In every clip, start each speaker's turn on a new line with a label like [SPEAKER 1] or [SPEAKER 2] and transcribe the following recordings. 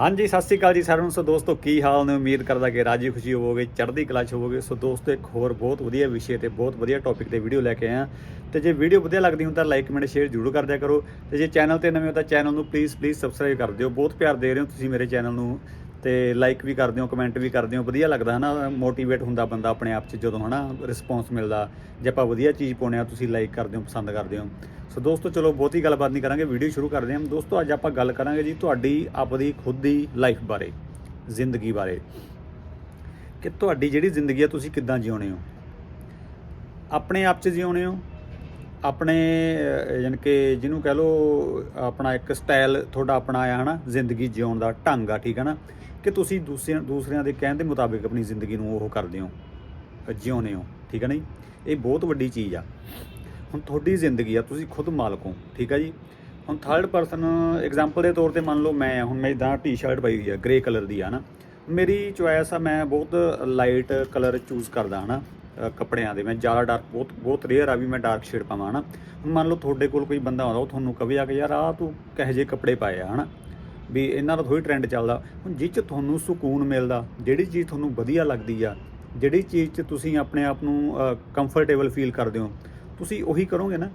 [SPEAKER 1] ਹਾਂਜੀ, ਸਤਿ ਸ਼੍ਰੀ ਅਕਾਲ ਜੀ ਸਾਰਿਆਂ ਨੂੰ। ਸੋ ਦੋਸਤੋ, ਕੀ ਹਾਲ ਨੇ? ਉਮੀਦ ਕਰਦਾ ਕਿ ਰਾਜੀ ਖੁਸ਼ੀ ਹੋਵੋਗੇ, ਚੜ੍ਹਦੀ ਕਲਾ ਚ ਹੋਵੋਗੇ। ਸੋ ਦੋਸਤੋ, ਇੱਕ ਹੋਰ ਬਹੁਤ ਵਧੀਆ ਵਿਸ਼ੇ ਤੇ ਬਹੁਤ ਵਧੀਆ ਟੌਪਿਕ ਤੇ ਵੀਡੀਓ ਲੈ ਕੇ ਆਇਆ ਤੇ ਜੇ ਵੀਡੀਓ ਵਧੀਆ ਲੱਗਦੀ ਹੁੰਦਾ ਲਾਈਕ ਕਮੈਂਟ ਸ਼ੇਅਰ ਜ਼ਰੂਰ ਕਰ ਦਿਆ ਕਰੋ। ਤੇ ਜੇ ਚੈਨਲ ਤੇ ਨਵੇਂ ਹੋ ਤਾਂ ਚੈਨਲ ਨੂੰ ਪਲੀਜ਼ ਪਲੀਜ਼ ਸਬਸਕ੍ਰਾਈਬ ਕਰ ਦਿਓ। ਬਹੁਤ ਪਿਆਰ ਦੇ ਰਹੇ ਹੋ ਤੁਸੀਂ ਮੇਰੇ ਚੈਨਲ ਨੂੰ। ਤੇ ਲਾਈਕ ਵੀ ਕਰਦੇ ਹੋ ਕਮੈਂਟ ਵੀ ਕਰਦੇ ਹੋ, ਵਧੀਆ ਲੱਗਦਾ ਹਨਾ ਮੋਟੀਵੇਟ ਹੁੰਦਾ ਬੰਦਾ ਆਪਣੇ ਆਪ 'ਚ ਜਦੋਂ ਹਨਾ ਰਿਸਪੌਂਸ ਮਿਲਦਾ। ਜੇ ਆਪਾਂ ਵਧੀਆ ਚੀਜ਼ ਪਾਉਂਦੇ ਆ ਤੁਸੀਂ ਲਾਈਕ ਕਰਦੇ ਹੋ, ਪਸੰਦ ਕਰਦੇ ਹੋ। ਸੋ ਦੋਸਤੋ, ਚਲੋ ਬਹੁਤੀ ਗੱਲਬਾਤ ਨਹੀਂ ਕਰਾਂਗੇ ਵੀਡੀਓ ਸ਼ੁਰੂ ਕਰਦੇ ਹਾਂ। ਦੋਸਤੋ, ਅੱਜ ਆਪਾਂ ਗੱਲ ਕਰਾਂਗੇ ਜੀ ਤੁਹਾਡੀ, ਆਪਦੀ ਖੁਦ ਦੀ ਲਾਈਫ ਬਾਰੇ, ਜ਼ਿੰਦਗੀ ਬਾਰੇ। ਕਿ ਤੁਹਾਡੀ ਜਿਹੜੀ ਜ਼ਿੰਦਗੀ ਆ, ਤੁਸੀਂ ਕਿੱਦਾਂ ਜਿਉਣੇ ਹੋ? ਆਪਣੇ ਆਪ 'ਚ ਜਿਉਣੇ ਹੋ ਆਪਣੇ ਅਹ, ਯਾਨੀ ਕਿ ਜਿਹਨੂੰ ਕਹਿ ਲਓ ਆਪਣਾ ਇੱਕ ਸਟਾਈਲ ਤੁਹਾਡਾ ਆਪਣਾ ਆ ਹਨਾ ਜ਼ਿੰਦਗੀ ਜਿਉਣ ਦਾ ਢੰਗ ਆ ਠੀਕ ਹੈ ਨਾ? ਕਿ ਤੁਸੀਂ ਦੂਸਰਿਆਂ ਦੂਸਰਿਆਂ ਦੇ ਕਹਿਣ ਦੇ ਮੁਤਾਬਿਕ ਆਪਣੀ ਜ਼ਿੰਦਗੀ ਨੂੰ ਉਹ ਕਰਦੇ ਹੋ ਜਿਉਂਦੇ ਹੋ ਠੀਕ ਹੈ ਨਾ ਜੀ ਇਹ ਬਹੁਤ ਵੱਡੀ ਚੀਜ਼ ਆ। ਹੁਣ ਤੁਹਾਡੀ ਜ਼ਿੰਦਗੀ ਆ ਤੁਸੀਂ ਖੁਦ ਮਾਲਕ ਹੋ ਠੀਕ ਆ ਜੀ? ਹੁਣ ਥਰਡ ਪਰਸਨ ਐਗਜ਼ਾਮਪਲ ਦੇ ਤੌਰ ਤੇ ਮੰਨ ਲਓ ਮੈਂ ਹੁਣ ਮੈਂ ਇਦਾਂ ਟੀ-ਸ਼ਰਟ ਪਾਈ ਹੋਈ ਆ ਗ੍ਰੇ ਕਲਰ ਦੀ ਆ ਨਾ ਮੇਰੀ ਚੁਆਇਸ ਆ ਮੈਂ ਬਹੁਤ ਲਾਈਟ ਕਲਰ ਚੂਜ਼ ਕਰਦਾ ਹਨਾ? ਅ, ਕੱਪੜਿਆਂ ਦੇ। ਮੈਂ ਜ਼ਿਆਦਾ ਡਾਰਕ ਬਹੁਤ ਬਹੁਤ ਰੇਅਰ ਆ ਵੀ ਮੈਂ ਡਾਰਕ ਸ਼ੇਡ ਪਾਵਾਂ, ਹਨਾ। ਹੁਣ ਮੰਨ ਲਓ ਤੁਹਾਡੇ ਕੋਲ ਕੋਈ ਬੰਦਾ ਆਉਂਦਾ, ਉਹ ਤੁਹਾਨੂੰ ਕਵੇ ਆ ਕਿ, ਯਾਰ ਆ ਤੂੰ ਕਹੇ ਜੇ ਕੱਪੜੇ ਪਾਏ ਆ ਹਨਾ। ਵੀ ਇਹਨਾਂ ਦਾ ਥੋੜੀ ਟ੍ਰੈਂਡ ਚੱਲਦਾ। ਹੁਣ ਜਿਹ ਚ ਤੁਹਾਨੂੰ ਸਕੂਨ ਮਿਲਦਾ, ਜਿਹੜੀ ਚੀਜ਼ ਤੁਹਾਨੂੰ ਵਧੀਆ ਲੱਗਦੀ ਆ, ਜਿਹੜੀ ਚੀਜ਼ 'ਚ ਤੁਸੀਂ ਆਪਣੇ ਆਪ ਨੂੰ ਕੰਫਰਟੇਬਲ ਫੀਲ ਕਰਦੇ ਹੋ, ਤੁਸੀਂ ਉਹੀ ਕਰੋਗੇ ਨਾ।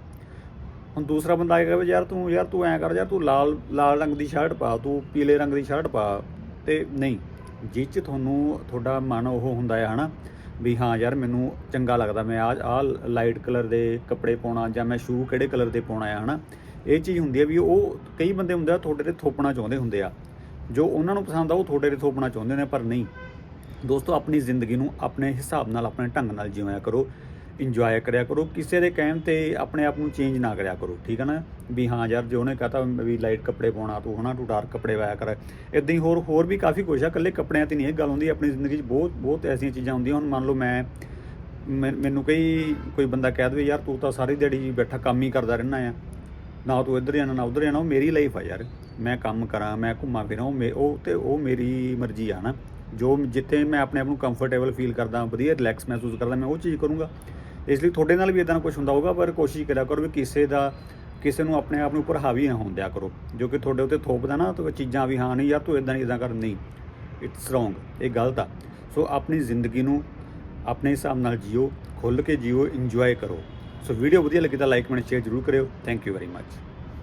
[SPEAKER 1] ਹੁਣ ਦੂਸਰਾ ਬੰਦਾ ਆਏਗਾ ਵੀ ਯਾਰ, ਤੂੰ ਯਾਰ, ਤੂੰ ਐਂ ਕਰ, ਯਾਰ, ਤੂੰ ਲਾਲ ਲਾਲ ਰੰਗ ਦੀ ਸ਼ਰਟ ਪਾ, ਤੂੰ ਪੀਲੇ ਰੰਗ ਦੀ ਸ਼ਰਟ ਪਾ ਤੇ ਨਹੀਂ। ਜਿਹ 'ਚ ਤੁਹਾਨੂੰ, ਤੁਹਾਡਾ ਮਨ ਉਹ ਹੁੰਦਾ ਹੈ ਹਨਾ। ਵੀ ਹਾਂ ਯਾਰ ਮੈਨੂੰ ਚੰਗਾ ਲੱਗਦਾ ਮੈਂ ਆ ਆ ਲਾਈਟ ਕਲਰ ਦੇ ਕੱਪੜੇ ਪਾਉਣਾ ਜਾਂ ਮੈਂ ਸ਼ੂ ਕਿਹੜੇ ਕਲਰ ਦੇ ਪਾਉਣਾ ਹੈ ਹਨਾ? ਇਹ ਚੀਜ਼ ਹੁੰਦੀ ਹੈ ਵੀ ਉਹ ਕਈ ਬੰਦੇ ਹੁੰਦੇ ਆ ਤੁਹਾਡੇ ਤੇ ਥੋਪਣਾ ਚਾਹੁੰਦੇ ਹੁੰਦੇ ਆ। ਜੋ ਉਹਨਾਂ ਨੂੰ ਪਸੰਦ ਆ ਉਹ ਤੁਹਾਡੇ ਤੇ ਥੋਪਣਾ ਚਾਹੁੰਦੇ ਨੇ, ਪਰ ਨਹੀਂ। ਦੋਸਤੋ, ਆਪਣੀ ਜ਼ਿੰਦਗੀ ਨੂੰ ਆਪਣੇ ਹਿਸਾਬ ਨਾਲ, ਆਪਣੇ ਢੰਗ ਨਾਲ ਜਿਉਇਆ ਕਰੋ। ਇੰਜੋਏ ਕਰਿਆ ਕਰੋ, ਕਿਸੇ ਦੇ ਕਹਿਣ ਤੇ ਆਪਣੇ ਆਪ ਨੂੰ ਚੇਂਜ ਨਾ ਕਰਿਆ ਕਰੋ, ਠੀਕ ਹੈ ਨਾ? ਵੀ ਹਾਂ ਯਾਰ, ਜੇ ਉਹਨੇ ਕਹਤਾ ਵੀ ਲਾਈਟ ਕੱਪੜੇ ਪਾਉਣਾ, ਤੂੰ ਹਨਾ, ਤੂੰ ਡਾਰਕ ਕੱਪੜੇ ਪਾਇਆ ਕਰ ਇਦਾਂ ਹੀ ਹੋਰ ਹੋਰ ਵੀ ਕਾਫੀ ਕੁਝ ਆ, ਇਕੱਲੇ ਕੱਪੜਿਆਂ ਤੇ ਨਹੀਂ, ਇਹ ਗੱਲ ਹੁੰਦੀ, ਆਪਣੀ ਜ਼ਿੰਦਗੀ 'ਚ ਬਹੁਤ ਬਹੁਤ ਐਸੀਆਂ ਚੀਜ਼ਾਂ ਹੁੰਦੀਆਂ, ਹੁਣ ਮੰਨ ਲਓ ਮੈਂ, ਮੈਂ- ਮੈਨੂੰ ਕਈ, ਕੋਈ ਬੰਦਾ ਕਹਿ ਦੇਵੇ, ਯਾਰ, ਤੂੰ ਤਾਂ ਸਾਰੀ ਦਿਹਾੜੀ ਬੈਠਾ ਕੰਮ ਹੀ ਕਰਦਾ ਰਹਿਣਾ ਆ, ਨਾ ਤੂੰ ਇੱਧਰ ਜਾਣਾ, ਨਾ ਉੱਧਰ ਜਾਣਾ, ਉਹ ਮੇਰੀ ਲਾਈਫ ਆ ਯਾਰ, ਮੈਂ ਕੰਮ ਕਰਾਂ, ਮੈਂ ਘੁੰਮਾਂ ਫਿਰਾਂ, ਉਹ ਮੇ- ਉਹ ਤੇ ਉਹ ਮੇਰੀ ਮਰਜ਼ੀ ਆ ਨਾ ਜੋ ਜਿੱਥੇ ਮੈਂ ਆਪਣੇ ਆਪ ਨੂੰ ਕੰਫਰਟੇਬਲ ਫੀਲ ਕਰਦਾ, ਵਧੀਆ ਰਿਲੈਕਸ ਮਹਿਸੂਸ ਕਰਦਾ, ਮੈਂ ਉਹ ਚੀਜ਼ ਕਰੂੰਗਾ। ਇਸ ਲਈ ਤੁਹਾਡੇ ਨਾਲ ਵੀ ਇਦਾਂ ਕੁਝ ਹੁੰਦਾ ਹੋਊਗਾ, ਪਰ ਕੋਸ਼ਿਸ਼ ਕਰਿਆ ਕਰੋ ਵੀ ਕਿਸੇ ਦਾ, ਕਿਸੇ ਨੂੰ ਆਪਣੇ ਆਪ ਨੂੰ ਉੱਪਰ ਹਾਵੀ ਨਾ ਹੋਣ ਦਿਆ ਕਰੋ। ਜੋ ਕਿ ਤੁਹਾਡੇ ਉੱਤੇ ਥੋਪਦਾ ਨਾ, ਤਾਂ ਚੀਜ਼ਾਂ ਵੀ ਹਾਂ ਨਹੀਂ ਯਾਰ ਤੂੰ ਇਦਾਂ ਨਹੀਂ ਇਦਾਂ ਕਰ, ਨਹੀਂ। ਇਟਸ ਰੋਂਗ ਇਹ ਗਲਤ ਆ। ਸੋ ਆਪਣੀ ਜ਼ਿੰਦਗੀ ਨੂੰ ਆਪਣੇ ਹਿਸਾਬ ਨਾਲ ਜੀਓ, ਖੁੱਲ੍ਹ ਕੇ ਜੀਓ ਇੰਜੋਏ ਕਰੋ। ਸੋ ਵੀਡੀਓ ਵਧੀਆ ਲੱਗੀ ਤਾਂ ਲਾਈਕ ਕਮੈਂਟ ਸ਼ੇਅਰ ਜ਼ਰੂਰ ਕਰਿਓ। Thank you very much